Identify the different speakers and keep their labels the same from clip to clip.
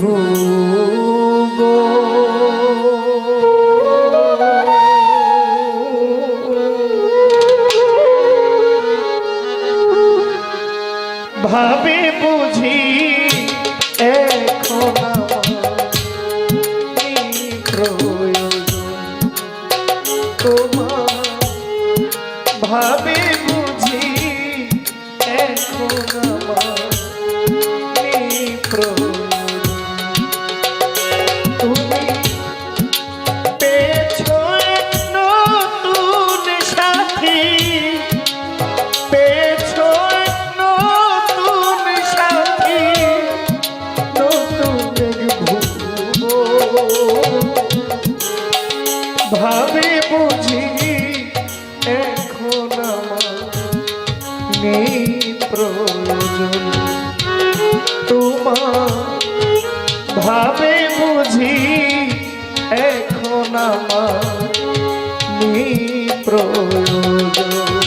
Speaker 1: Oh. নামা নি প্রয়োজন।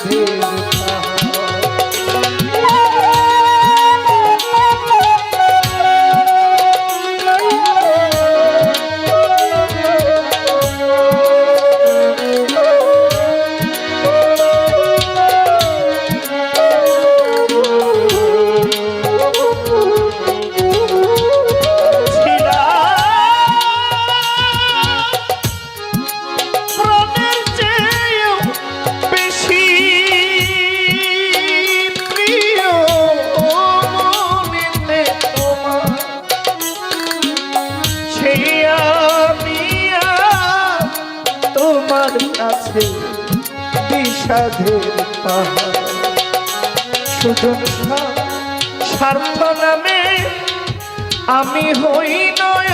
Speaker 1: রাধে আছে বিষাধের পাহাড়। নামে আমি হই নয়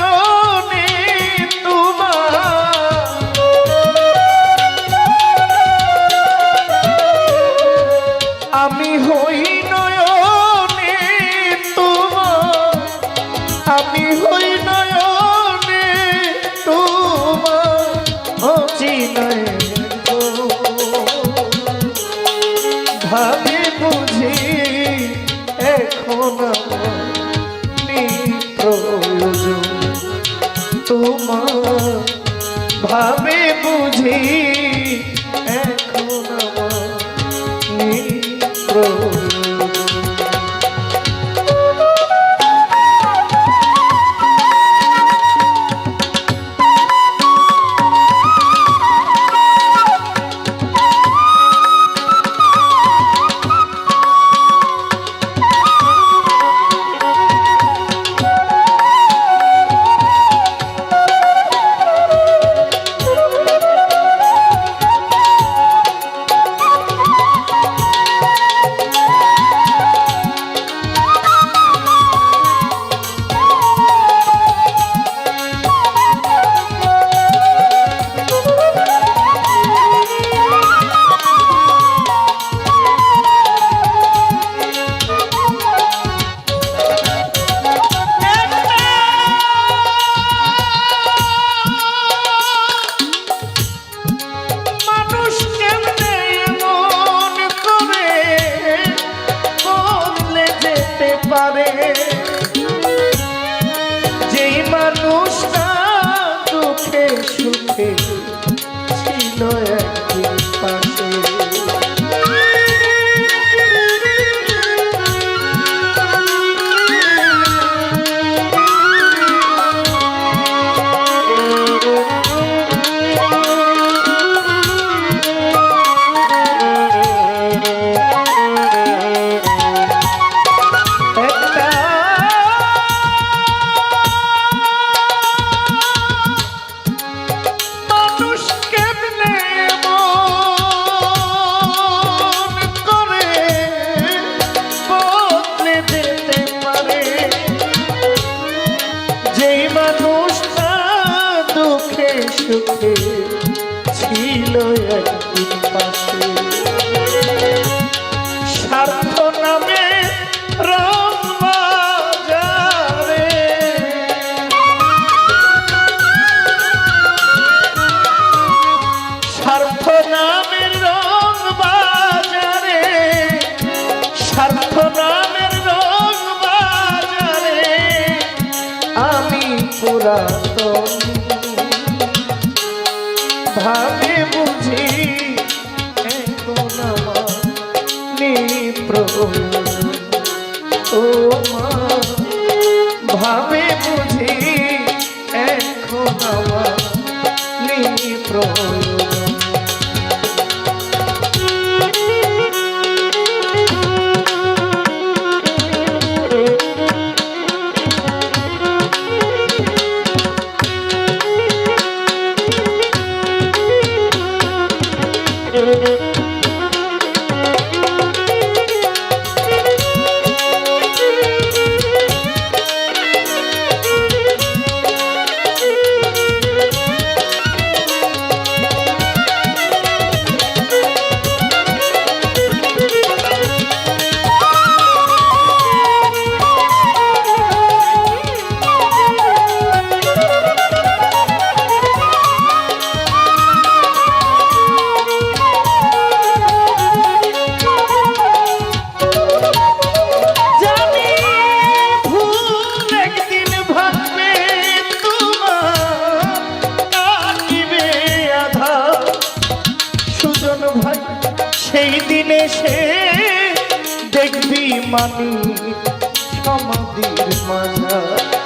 Speaker 1: তোমার ভাবে বুঝি রাখে একদিন পাশে স্বার্থ নামে স্বার্থ নামের রং বাজারে স্বার্থ নামের রং বাজারে আমি পুরা পানি সমাধির মাঝে।